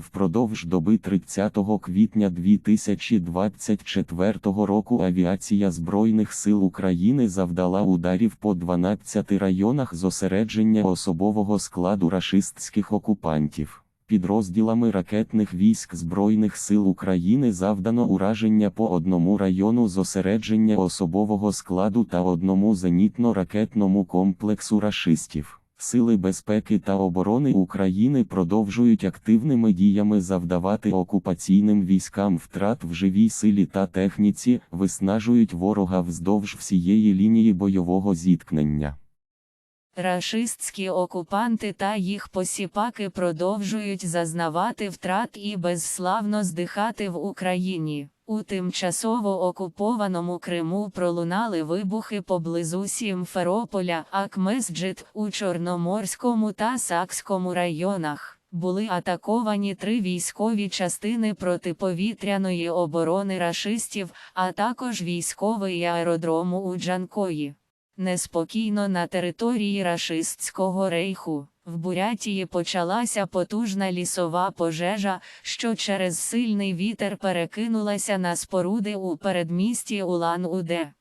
Впродовж доби 30 квітня 2024 року авіація Збройних сил України завдала ударів по 12 районах зосередження особового складу рашистських окупантів. Підрозділами ракетних військ Збройних сил України завдано ураження по одному району зосередження особового складу та одному зенітно-ракетному комплексу рашистів. Сили безпеки та оборони України продовжують активними діями завдавати окупаційним військам втрат в живій силі та техніці, виснажують ворога вздовж всієї лінії бойового зіткнення. Рашистські окупанти та їх посіпаки продовжують зазнавати втрат і безславно здихати в Україні. У тимчасово окупованому Криму пролунали вибухи поблизу Сімферополя, Акмесджит у Чорноморському та Сакському районах. Були атаковані три військові частини протиповітряної оборони рашистів, а також військовий аеродрому у Джанкої. Неспокійно на території рашистського рейху. В Бурятії почалася потужна лісова пожежа, що через сильний вітер перекинулася на споруди у передмісті Улан-Уде.